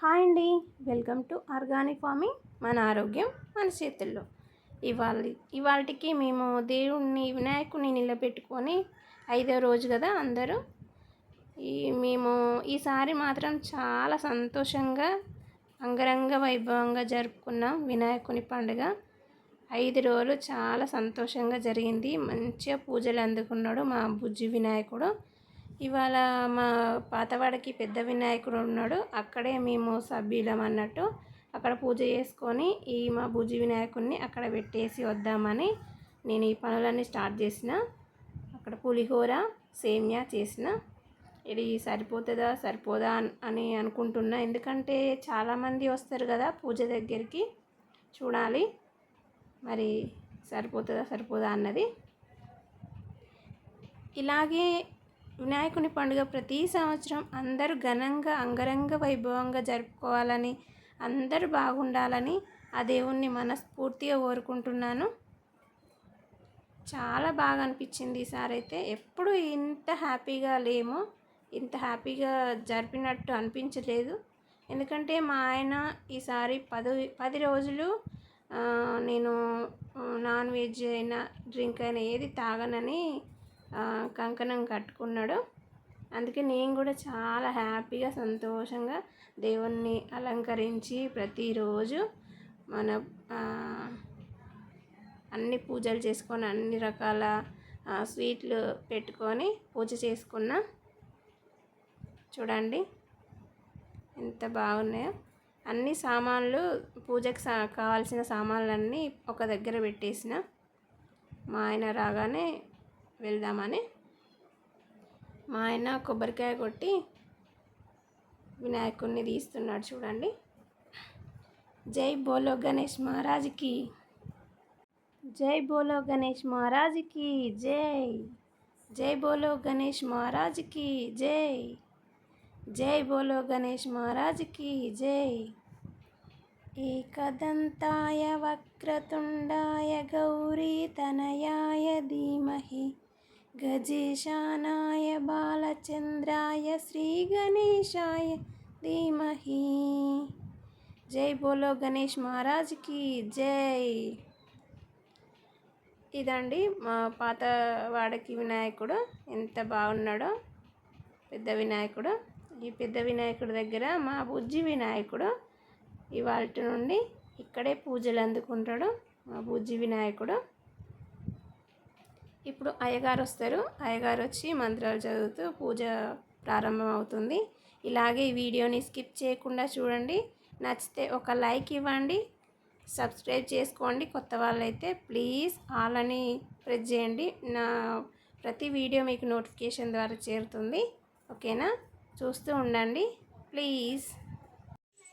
Hi అండి. Welcome to organic farming మన ఆరోగ్యం మన చేతుల్లో. ఇవాళ ఇవాళకి మేము దేవుణ్ణి వినాయకుడిని నిలబెట్టుకొని ఐదో రోజు కదా అందరూ. ఈ మేము ఈసారి మాత్రం చాలా సంతోషంగా అంగరంగ వైభవంగా జరుపుకున్నాం వినాయకుని పండుగ. ఐదు రోజులు చాలా సంతోషంగా జరిగింది. మంచిగా పూజలు అందుకున్నాడు మా బుజ్జి వినాయకుడు. ఇవాళ మా పాతవాడికి పెద్ద వినాయకుడు ఉన్నాడు. అక్కడే మేము సభ్యులం అన్నట్టు అక్కడ పూజ చేసుకొని ఈ మా భుజి వినాయకుడిని అక్కడ పెట్టేసి వద్దామని నేను ఈ పనులన్నీ స్టార్ట్ చేసిన. అక్కడ పులిహోర సేమ్యా చేసిన. ఇది సరిపోతుందా సరిపోదా అని అనుకుంటున్నా. ఎందుకంటే చాలామంది వస్తారు కదా పూజ దగ్గరికి. చూడాలి. మరి సరిపోతుందా సరిపోదా అన్నది. ఇలాగే వినాయకుని పండుగ ప్రతి సంవత్సరం అందరూ ఘనంగా అంగరంగ వైభవంగా జరుపుకోవాలని అందరూ బాగుండాలని ఆ దేవుణ్ణి మనస్ఫూర్తిగా కోరుకుంటున్నాను. చాలా బాగా అనిపించింది ఈసారి అయితే. ఎప్పుడు ఇంత హ్యాపీగా లేము. ఇంత హ్యాపీగా జరిపినట్టు అనిపించలేదు. ఎందుకంటే మా ఆయన ఈసారి పది పది రోజులు నేను నాన్ వెజ్ అయినా డ్రింక్ అయినా ఏది తాగనని కంకణం కట్టుకున్నాడు. అందుకే నేను కూడా చాలా హ్యాపీగా సంతోషంగా దేవుణ్ణి అలంకరించి ప్రతిరోజు మన అన్ని పూజలు చేసుకొని అన్ని రకాల స్వీట్లు పెట్టుకొని పూజ చేసుకున్నా చూడండి ఎంత బాగున్నాయో. అన్ని సామాన్లు పూజకి సా కావాల్సిన సామాన్లన్నీ ఒక దగ్గర పెట్టేసిన. మా ఆయన రాగానే వెళ్దామని మా ఆయన కొబ్బరికాయ కొట్టి వినాయకుడిని తీస్తున్నాడు చూడండి. జై బోలో గణేష్ మహారాజ్కి. జై బోలో గణేష్ మహారాజ్కి జై. జై బోలో గణేష్ మహారాజ్కి జై. జై బోలో గణేష్ మహారాజ్కి జై. ఏకదంతాయ వక్రతుండాయ గౌరీ తనయాయ ధీమహి. గజేశానాయ బాలచంద్రాయ శ్రీ గణేశాయ ధీమహి. జై బోలో గణేష్ మహారాజ్కి జై. ఇదండి మా పాత వాడకి వినాయకుడు ఎంత బాగున్నాడో పెద్ద వినాయకుడు. ఈ పెద్ద వినాయకుడి దగ్గర మా బుజ్జి వినాయకుడు ఇవాళ నుండి ఇక్కడే పూజలు అందుకుంటాడు మా బుజ్జి వినాయకుడు. ఇప్పుడు అయ్యగారు వస్తారు అయ్యగారు వచ్చి మంత్రాలు చదువుతూ పూజ ప్రారంభం అవుతుంది ఇలాగే వీడియోని స్కిప్ చేయకుండా చూడండి. నచ్చితే ఒక లైక్ ఇవ్వండి. సబ్స్క్రైబ్ చేసుకోండి. కొత్త వాళ్ళైతే ప్లీజ్ ఆల్ అని ప్రెస్ చేయండి. నా ప్రతి వీడియో మీకు నోటిఫికేషన్ ద్వారా చేరుతుంది. ఓకేనా? చూస్తూ ఉండండి. ప్లీజ్.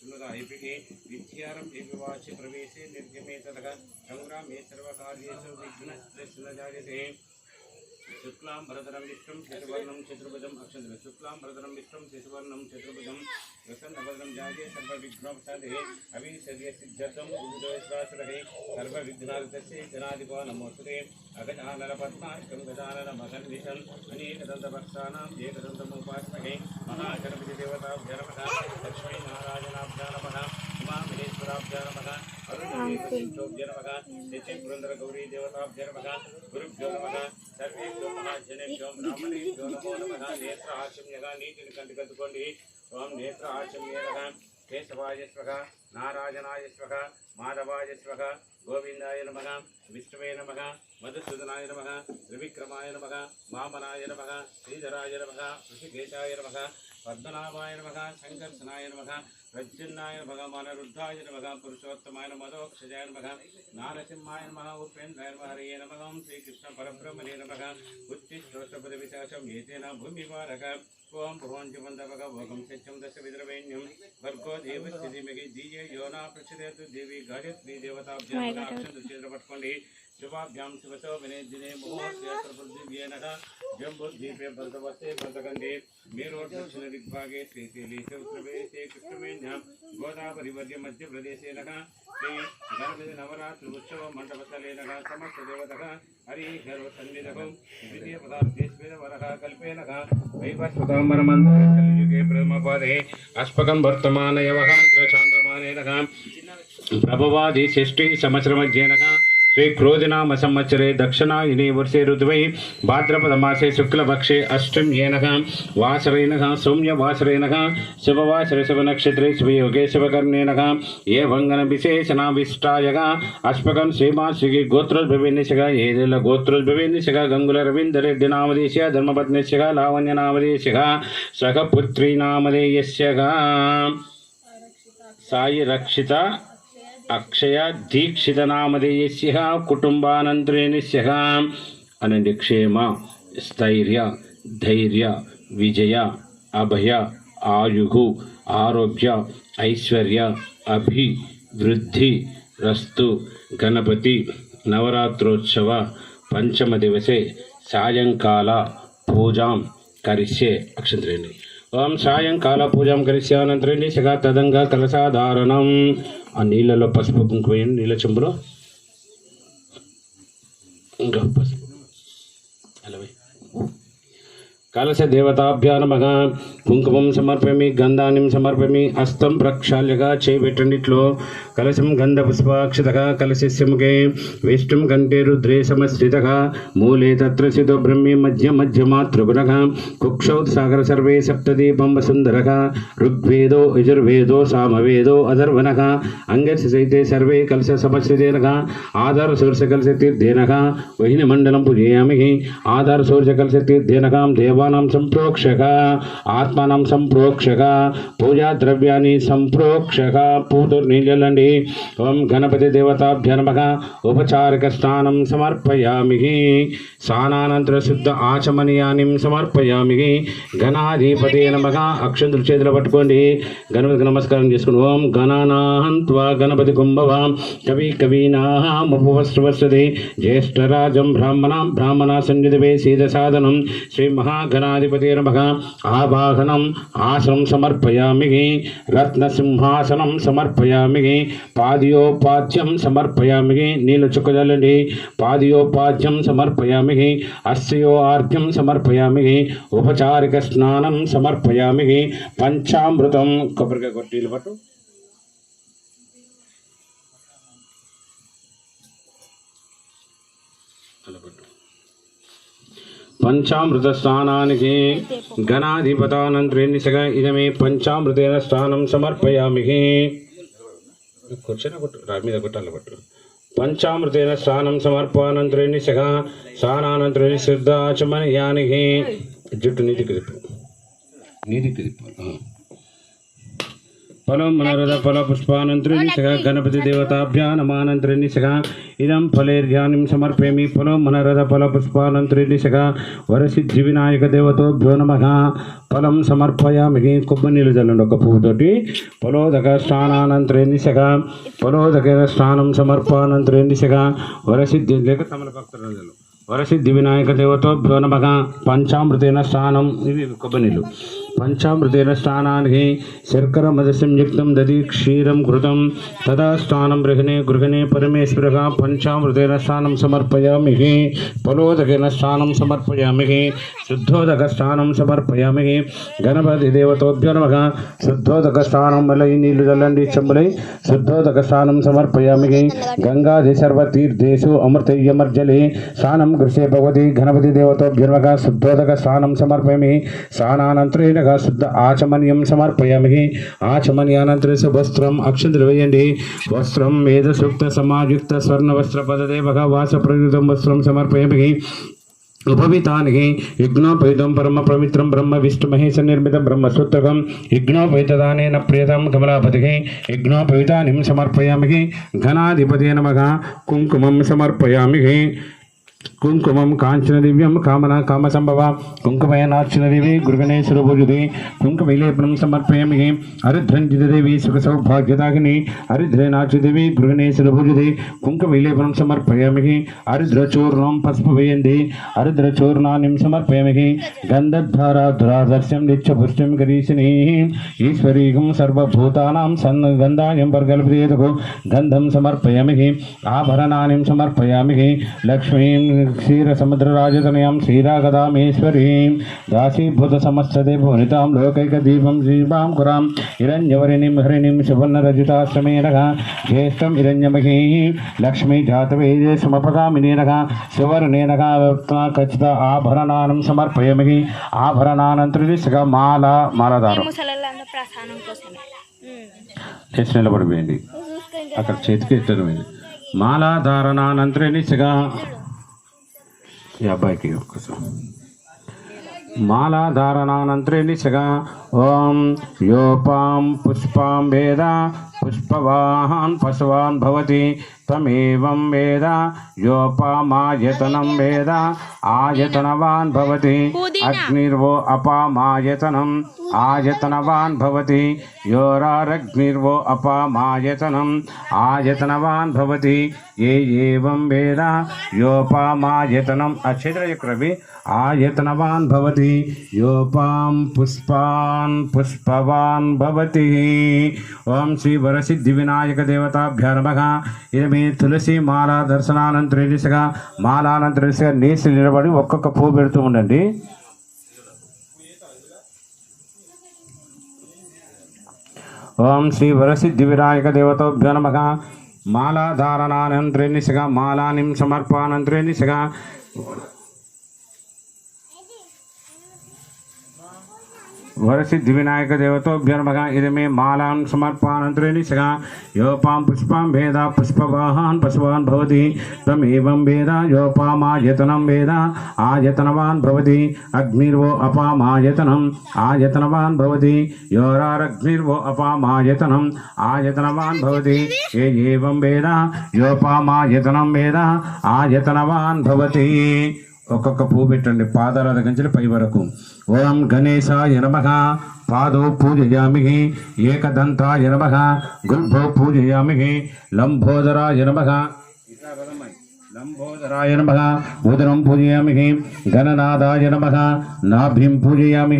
श्रुणगायपिके विद्यारम् एविवाच्य प्रवेशे निर्गमे ततः सङ्ग्रामे सर्वकार्येषु శుక్లాం భరతరం విష్ణుం శశువర్ణం చతుర్భుజం అక్షంతరం శుక్లాం భరతరం విష్ణుం శశువర్ణం చతుర్భుజం వసంతభద్రం జాగే సర్వవిఘ్నోపసాదే అవిశర్య సిద్ధ్యర్థం ఉద్యోగశ్వాసులహే సర్వవిఘ్నార్థస్య జనాధిపో నమోస్తుతే అగజానన పద్మాష్టం గజానన మగన్విషం అనేకదంతభక్తానాం ఏకదంతముపాస్మహే మహాగణపతి దేవతాభ్యనమః లక్ష్మీనారాయణాభ్యానమః ఉమామహేశ్వరాభ్యానమః శ్రీభ్యో నమ నిత్యపురంధర గౌరీ దేవతాభ్య నమ గురుభ్యో నమ సర్వేభ్యో మహాజనేభ్యో బ్రాహ్మణేభ్యో నమో నమ నేత్ర ఆశమ్యగా నీటిని కంటికద్దుకోండి ఓం నేత్ర ఆశమ్యగా కేశవాయస్వక నారాజనాయస్వక మాధవాయస్వక గోవిందాయ నమ విష్ణువే నమ మధుసూదనాయ నమ త్రివిక్రమాయ నమ వామనాయ నమ శ్రీధరాయ నమ ఋషికేశాయ నమ పద్మనాభాయ నమ సంకర్షణాయ నమ ప్రద్యున్నాయ నమ మనరుద్ధాయ నమ పురుషోత్తమాయ మదోక్షజాయ నమ నారసింహాయ నమ ఉపేంద్రాయ నమ హరే నమ శ్రీకృష్ణ పరబ్రహ్మణే నమ ఉత్తిష్టోత్తపద విశాసం ఏతేన భూమివారక ఓం వందవగ భోగం సత్యం దశ విద్రవేణ్యం భర్గో దేవస్య ధీమహి ధీయే యోనా ప్రచోదయతు దేవి గాయత్రి దేవతాభ్యాం పట్టుకోండి. शुभाभ्यां सुगतो विनेदिने मोहस्य जम्बुद्वीपे बलदवस्ते बलदगन्धे मेरोर्दक्षिणदिग्भागे श्रीशैलेशे उत्तरप्रदेशे कृष्णमेन्यां गोदावरीवर्य मध्यप्रदेशे नः श्री गणपतिनवरात्रुत्सव मण्डपस्थले नः समस्तदेवतः हरिहरोसन्निधौ द्वितीयपदार्थेश्वरवरः कल्पे नः वैवस्वताम्बरमन्दिरयुगे प्रथमपादे अस्पकं वर्तमानयवः चान्द्रमाने नः प्रभवादि नः వర్తమానయవః చాంద్రమానేన ప్రభవాది షష్ఠి సంవత్సరమధ్యేనక శ్రీ క్రోధినామ సంవత్సరే దక్షిణాయనే వర్షే ఋతువై భాద్రపదమాసే శుక్లపక్షే అష్టమ్యేనక వాసరైనక సౌమ్యవాసరైనక శుభవాసర శుభనక్షత్రే శుభయోగే శుభకర్ణేనక ఏ వంగన విశేషణావిష్టాయగా అస్పకం శ్రీమాశ్రీ గోత్రోద్భవేనిశగా ఏదేళ్ళ గోత్రోద్భవేనిశగా గంగుల రవీంద్రరెడ్డి నామదేశ అక్షయ దీక్షిత నామధేయస్య కుటుంబానంతరేణస్య అనండి క్షేమ స్థైర్య ధైర్య విజయ అభయ ఆయుగు ఆరోగ్య ఐశ్వర్య అభి వృద్ధి రస్తు గణపతి నవరాత్రోత్సవ పంచమ దివసే సాయంకాల పూజాం కరిష్యే అక్షంత్రేణి. ఓం సాయంకాల పూజాం కరిష్యే అనంతరేణి సగా తదంగా కలసాధారణం ఆ నీళ్ళలో పసుపు కుంకుమ నీళ్ళ చెంబులో. ఇంకా పసుపు. అలా కలశ దేవతాభ్యా నమః. కుంకుమం సమర్పమి గంధాన్ని సమర్పమి హస్తం ప్రక్షాళ్యగా చేపెట్టండిట్లో. కలశం గంధ పుష్పాక్షతగా కలశస్య ముఖే విష్ణుం కంఠే రుద్రే మూలే తత్ర సితో బ్రహ్మే మధ్య మధ్యమాతృగుణః కుక్షౌ సాగర సర్వే సప్తదీపం వసుందరః ఋగ్వేదో యజుర్వేదో సామవేదో అధర్వణః అంగస్య సైతే సర్వే కలశ సమశ్రితేన ఆధార సూర్య కలశ తీర్థేనః. వహిని మండలం పూజయామి. ఆధార సూర్య కలశ తీర్థేనకాం దేవానాం సంప్రోక్షక. ఆత్మానం సంప్రోక్షక. పూజా ద్రవ్యాన్ని సంప్రోక్షక. పూతురు నీళ్ళండి ఓం గణపతి దేవతాభ్య నమ ఉపచారిక స్నానం సమర్పయామి స్నానానంతర శుద్ధ ఆచమనీయాన్ని సమర్పయామి గణాధిపతి నమః అక్షంతులు చేతులు పట్టుకోండి గణపతికి నమస్కారం చేసుకుని ఓం గణనాహంత్వా గణపతి కుంభవాం। కవి కవీనాహముపవస్వస్వతి జ్యేష్ఠరాజం బ్రాహ్మణాం బ్రాహ్మణ సన్నిధివే సీత సాధనం। శ్రీ మహాగణాధిపతి నమః। ఆవాహనం ఆసనం సమర్పయామి। రత్నసింహాసనం సమర్పయామి। పాదయోపాధ్యం సమర్పయామి నీళ్ళు చుక్కజల్లండి. పాదయోపాధ్యం సమర్పయామి అస్యో ఆర్ఘ్యం సమర్పయామి ఉపచారిక స్నానం సమర్పయామి పంచామృతం. కొబ్బరికాయ కొట్టీలు పట్టు. పంచామృత స్థానానికి పంచామృత స్నానానికి ఇదమే పంచామృతేన స్థానం సమర్పయామి. కూర్చొని కొట్టు రా మీద కొట్టాలి పట్టు పంచామృతేన స్నానం సమర్పానంతరేణిసగా స్నానానంతరేణి శ్రద్ధాచమనయానికి జుట్టు నీటికి తిప్పు. నీటికి తిప్పు. ఫలం మనరద ఫల పుష్పానంతరేణిసగా గణపతి దేవతాభ్యా నమానంతరేణిసగా ఇదం ఫలేర్యానిం సమర్పయామి ఫలం మనరద ఫల పుష్పానంతరేణిసగా వరసిద్ధి వినాయక దేవతోభ్యో నమ ఫలం సమర్పయామి కొబ్బరి నీళ్ళు చల్లండి ఒక పువ్వుతోటి ఫలోదక స్నానానంతరేణిసగా ఫలోదక స్నానం సమర్పానంతరేణిసగా వరసిద్ధి లేక తమలపత్రం వరసిద్ధి వినాయక దేవతోభ్యో నమ పంచామృతేన స్నానం ఇవి కొబ్బరి నీళ్ళు పంచామృతేన స్నానానికి శర్కర మద సంయుక్తం దది క్షీరం ఘృతం తదా స్నానం గృహిణే గృహిణే పరమేశ్వర పంచామృతేన స్నానం సమర్పయామి ఫలోదకేన స్నానం సమర్పయామి శుద్ధోదక స్నానం సమర్పయామి గణపతి దేవతోభ్యో నమ శుద్ధోదక స్నానం వల్ల నీళ్ళు చల్లండి చెంబులై శుద్ధోదక స్నానం సమర్పయామి గంగాది సర్వతీర్థేషు అమృతయ్యమర్జలి స్నానం కృషే భగవతి గణపతి దేవతోభ్యో నమ శుద్ధోదక స్నానం సమర్పయామి స్నానానంతరేణ శుద్ధ ఆచమన్యం సమర్పయామి. ఆచమనీయానంతరం వస్త్రం అక్షంతలు వేయండి వస్త్రం వేదసూక్త సమాయుక్త స్వర్ణ వస్త్ర పదదేవక వాస ప్రయుక్తం వస్త్రం సమర్పయామి. ఉపవితానికి యజ్ఞోపేతం పరమ పవిత్రం బ్రహ్మ విష్ణు మహేశ నిర్మిత బ్రహ్మసూత్రకం యజ్ఞోపేతదానేన ప్రియతం కమలాపతికి యజ్ఞోపేతానిం సమర్పయామి. ఘనాధిపతి నమః. కుంకుమం సమర్పయామి. కుంకుమం కాంచన దివ్యం కామన కామ సంభవ కుంకుమయనార్చన దేవి గురుగణేశ్వర పూజుది కుంకుమలేపనం సమర్పయామి హరిధ్రంజిత దేవి సుఖ సౌభాగ్యదాగిని హరిద్రేనాచు దేవి గురుగణేశ్వర పూజుది కుంకుమలేపనం సమర్పయామి హరిద్రచూర్ణం పసుపు వేయండి హరిద్రచూర్ణాన్ని సమర్పయామి గంధద్వారాధురాదర్శం నిత్య పుష్టిం గరీషిని ఈశ్వరీగం సర్వభూతానాం సన్నగంధాయం వర్గల్పేదకు గంధం సమర్పయామి ఆభరణాన్ని సమర్పయామి లక్ష్మీం క్షీరసముద్రరాజతనయాం శ్రీరాగదామేశ్వరీం దాసీభూత సమస్తదేవనితాం లోకైక దీపం శ్రీభాం కురాం హిరణ్యవరిణిం హరిణిం సువర్ణరజితాశ్రమేనగ జ్యేష్టం హిరణ్యమహీ లక్ష్మీ జాతవేదే సమపగామినేనగ సువర్ణేనగ ఖచ్చిత ఆభరణానం సమర్పయమి ఆభరణానంతరిదిశగ మాల మాలదారం. లేచి నిలబడిపోయింది అక్కడ చేతికి ఎత్తడమైంది మాలాధారణానంతరినిశగా ఈ అబ్బాయికి ఒక్కసారి మాలాధారణానంతరినిశగా ఓం యోపాం పుష్పాం వేద పుష్పవాహాన్ పశువాన్ భవతి త్వమేవం వేద యోపామాయతనం వేద ఆయతనవాన్ భవతి అగ్నిర్వో అపామాయతనం ఆయతనవాన్ భవతి యోరారగ్నిర్వో అపామాయతనం ఆయతనవాన్ భవతి ఏ ఏవం వేద యోపామాయతనం. అక్షేత్రచక్రవి ఆయతనవాన్ భవతి యోపాం పుష్పాన్ పుష్పవాన్ భవతి ఓం శ్రీ వరసిద్ధి వినాయక దేవతాభ్య నమః ఇది మీ తులసి మాల దర్శనానంతర దిశగా మాలానంతర దిశగా నీసి నిలబడి ఒక్కొక్క పువ్వు పెడుతూ ఉండండి. ఓం శ్రీ వరసిద్ధి వినాయక దేవతాభ్యో నమః మాలాధారణానంతర నిశగా మాలానిం సమర్పానంతర నిశగా వరసిద్ధి వినాయక దేవతోభ్య ఇది మే మాలాన్ సమర్పానంతరేనిశగా యోపాం పుష్పాం వేద పుష్పవాహాన్ పశువాన్ భవతి తమేవం వేద యోపామాయతనం వేద ఆయతనవాన్ భవతి అగ్నిర్వో అపామాయతనం ఆయతనవాన్ భవతి యోరారగ్నిర్వో అపామాయతనం ఆయతనవాన్ భవతి ఏ ఏవం వేద యోపామాయతనం వేద ఆయతనవాన్ భవతి ఒక్కొక్క పువ్వు పెట్టండి. పాదాల దగ్గర పై వరకు. ఓం గణేశాయ నమః. పాదో పూజయామి. ఏకదంతాయ నమః. గుల్భో పూజయామి. లంబోదరాయ నమః. లంబోదరాయ నమః ఉదరం పూజయామి గణనాదాయ నమః నాభిం పూజయామి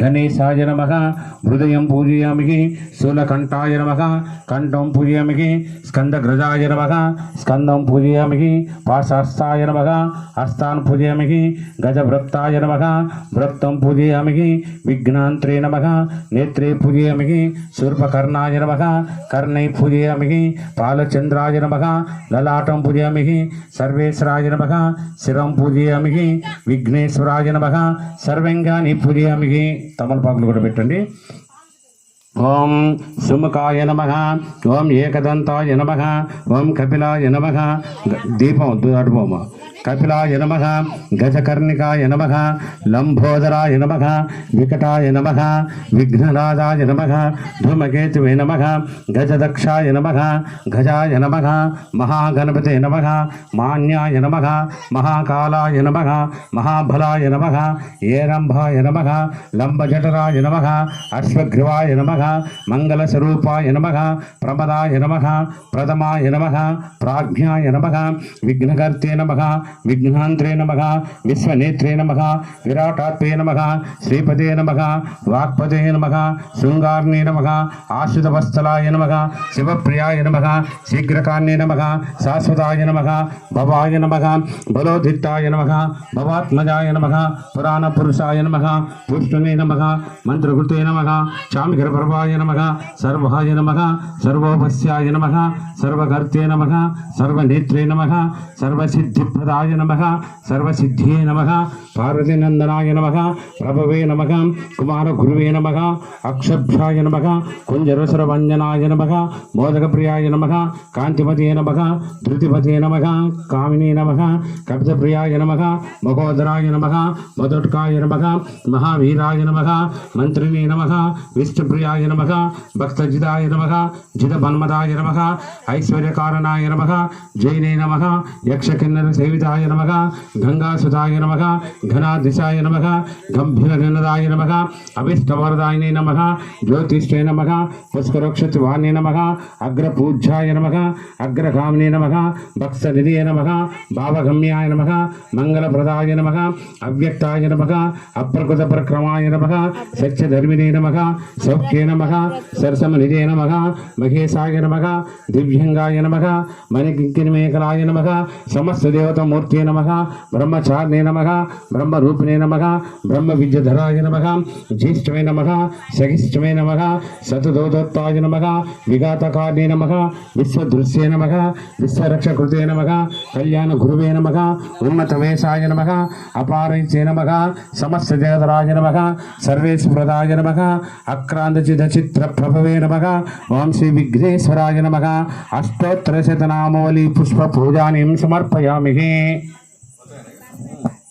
గణేశాయ నమః హృదయం పూజయామి శూలకంఠాయ నమః కంఠం పూజయామి స్కందగ్రజాయ నమః స్కందం పూజయామి పాశాస్తాయ నమః హస్తాన్ పూజయామి గజవృత్తాయ నమః వృత్తం పూజయామి విఘ్నాంత్రే నమః నేత్రే పూజయామి శూర్పకర్ణాయ నమః కర్ణై పూజయామి పాలచంద్రాయ నమః లలాటం పూజయామి సర్వేశ్వరాయ నమ. శివం పూజయామికి విఘ్నేశ్వరాయ నమ. సర్వంగాని పూజయామికి తమలపాకులు కూడా పెట్టండి. ఓం సుముఖాయ నమ. ఓం ఏకదంతాయ నమ. ఓం కపిలాయ నమ. దీపం దాటిపోమ కపిలాయ నమ గజకర్ణికాయ నమ లంబోదరాయ నమ వికటాయ నమ విఘ్ననాదాయ నమ ధూమకేతువే నమ గజదక్షాయ నమ గజాయ నమ మహాగణపతే నమ మాన్యాయ నమ మహాకాలాయ నమ మహాబలాయ నమ ఏరంభాయ నమ లంబజఠరాయ నమ అశ్వగ్రీవాయ నమ మంగళస్వరూపాయ నమ ప్రమదాయ నమ ప్రథమాయ నమ ప్రాజ్ఞాయ నమ విఘ్నకర్తే నమ విఘ్నాంత్రే నమ విశ్వనేత్రే నమ విరాటాత్మే నమ శ్రీపదే నమ వాక్పదే నమ శృంగార్ణే నమ ఆశ్రితవత్సలాయ నమ శివప్రియాయ నమ శీఘ్రకాన్నే నమ శాశ్వతాయ నమ భవాయ నమ బలోధిత్తాయ నమ భవాత్మజాయ నమ పురాణపురుషాయ నమ పుష్ణునే నమ మంత్రకృతే నమ చామికరపర్వాయ నమ సర్వాయ నమ సర్వోపస్యాయ నమ సర్వకర్తే నమ సర్వనేత్రే నమ సర్వసిద్ధిప్రదాయ సర్వలోకైకనాథాయ నమ సర్వసిద్ధియే నమ పార్వతీనందనాయ నమ ప్రభవే నమ కుమారగురువే నమ అక్షభ్యాయ నమ కుంజరసరవంజనాయ నమ మోదకప్రియాయ నమ కాంతిమతే నమ ధృతిపతే నమ కామినీ నమ కవితప్రియాయ నమ మహోదరాయ నమ మధుట్కాయ నమ మహావీరాయ నమ మంత్రిణే నమ విష్ణుప్రియాయ నమ భక్తజిదాయ నమ జితమన్మదాయ నమ ఐశ్వర్యకారణాయ నమ జైనే నమ యక్షకిన్నర సేవితాయ నమ గంగాసుతాయ నమ ఘనాదిశాయ నమ గంభీరగణదాయ నమ అభిష్టవరదాయనే నమ జ్యోతిష్ఠే నమ పుష్కరోక్షత్వాన్య నమ అగ్రపూజ్యాయ నమ అగ్రగామినే నమ భక్తనిధియ నమ భావగమ్యాయ నమ మంగళప్రదాయ నమ అవ్యక్తాయ నమ అప్రకృత ప్రక్రమాయ నమ సత్యధర్మినే నమ సౌఖ్యే నమ సరసమనిధే నమ మహేశాయ నమ దివ్యంగాయ నమ మణికింకిణమేకలాయ నమ సమస్త దేవతం బ్రహ్మమూర్తి నమ బ్రహ్మచారిణే నమ బ్రహ్మరూపిణే నమ బ్రహ్మ విద్యధరాయ నమ జ్యేష్ఠమే నమ సహిష్ఠమే నమ సతదోదత్తాయ నమ విఘాతకార్ణే నమ విశ్వదృశ్యే నమ విశ్వరక్షకృతే నమ కళ్యాణ గురువే నమ ఉన్నతవేశాయ నమ అపారైచే నమ సమస్త దేవతరాయ నమ సర్వేశ్వరదాయ నమ అక్రాంతచిదచిత్ర ప్రభవే నమ ఓం విఘ్నేశ్వరాయ నమ అష్టోత్తర శతనామవళి పుష్ప పూజాని సమర్పయామి 我带了一个